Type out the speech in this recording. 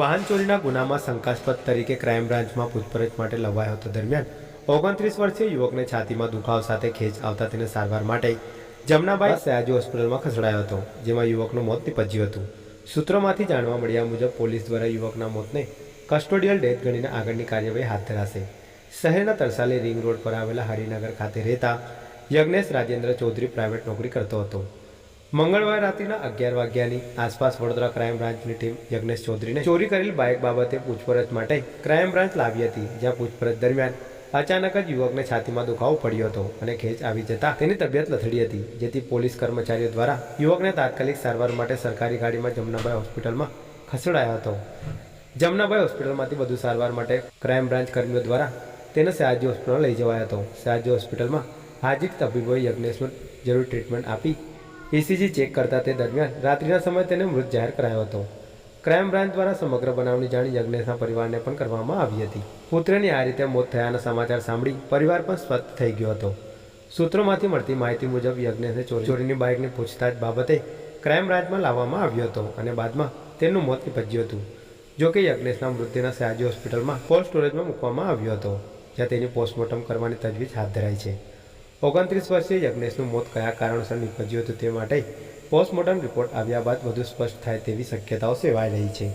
વાહન ચોરીના ગુનામાં શંકાસ્પદ તરીકે ક્રાઇમ બ્રાન્ચમાં પૂછપરછ માટે લવાયો હતો દરમિયાન ઓગણત્રીસ વર્ષીય યુવકને છાતીમાં દુખાવ સાથે ખેંચ આવતા તેને સારવાર માટે જમનાબાઈ સયાજી હોસ્પિટલમાં ખસેડાયો હતો, જેમાં યુવકનું મોત નિપજ્યું હતું. સૂત્રોમાંથી જાણવા મળ્યા મુજબ પોલીસ દ્વારા યુવકના મોતને કસ્ટોડિયલ ડેથ ગણીને આગળની કાર્યવાહી હાથ ધરાશે. શહેરના તરસાલી રિંગ રોડ પર આવેલા હરિનગર ખાતે રહેતા યજ્ઞેશ રાજેન્દ્ર ચૌધરી પ્રાઇવેટ નોકરી કરતો હતો. મંગળવાર રાત્રિના અગિયાર વાગ્યાની આસપાસ વડોદરા ક્રાઇમ બ્રાન્ચની ટીમ યજ્ઞેશ ચૌધરીને ચોરી કરેલ બાઇક બાબતે પૂછપરછ માટે ક્રાઇમ બ્રાન્ચ લાવી હતી, જ્યાં પૂછપરછ દરમિયાન અચાનક જ યુવકને છાતીમાં દુખાવો પડ્યો હતો અને ખેંચ આવી જતા તેની તબિયત લથડી હતી, જેથી પોલીસ કર્મચારીઓ દ્વારા યુવકને તાત્કાલિક સારવાર માટે સરકારી ગાડીમાં જમનાભાઈ હોસ્પિટલમાં ખસેડાયો હતો. જમનાભાઈ હોસ્પિટલમાંથી વધુ સારવાર માટે ક્રાઇમ બ્રાન્ચ કર્મીઓ દ્વારા તેને સયાજી હોસ્પિટલમાં લઈ જવાયો હતો. સયાજી હોસ્પિટલમાં હાજી તબીબોએ યજ્ઞેશનું જરૂરી ટ્રીટમેન્ટ આપી એસીજી ચેક કરતા તે દરમિયાન રાત્રિના સમયે તેને મૃત જાહેર કરાયો હતો. ક્રાઇમ બ્રાન્ચ દ્વારા સમગ્ર બનાવની જાણ યજ્ઞેશના પરિવારને પણ કરવામાં આવી હતી. પુત્રની આ રીતે મોત થયાના સમાચાર સાંભળી પરિવાર પણ સ્વસ્થ થઈ ગયો હતો. સૂત્રોમાંથી મળતી માહિતી મુજબ યજ્ઞેશને ચોરી ચોરીની બાઇકની પૂછતાછ બાબતે ક્રાઇમ બ્રાન્ચમાં લાવવામાં આવ્યો હતો અને બાદમાં તેનું મોત નિપજ્યું હતું. જો કે યજ્ઞેશના મૃત્યુના સયાજી હોસ્પિટલમાં કોલ્ડ સ્ટોરેજમાં મૂકવામાં આવ્યો હતો, જ્યાં તેની પોસ્ટમોર્ટમ કરવાની તજવીજ હાથ ધરાઈ છે. ઓગણત્રીસ વર્ષીય યજ્ઞેશનું મોત કયા કારણોસર નીપજ્યું હતું તે માટે પોસ્ટમોર્ટમ રિપોર્ટ આવ્યા બાદ વધુ સ્પષ્ટ થાય તેવી શક્યતાઓ સેવાઈ રહી છે.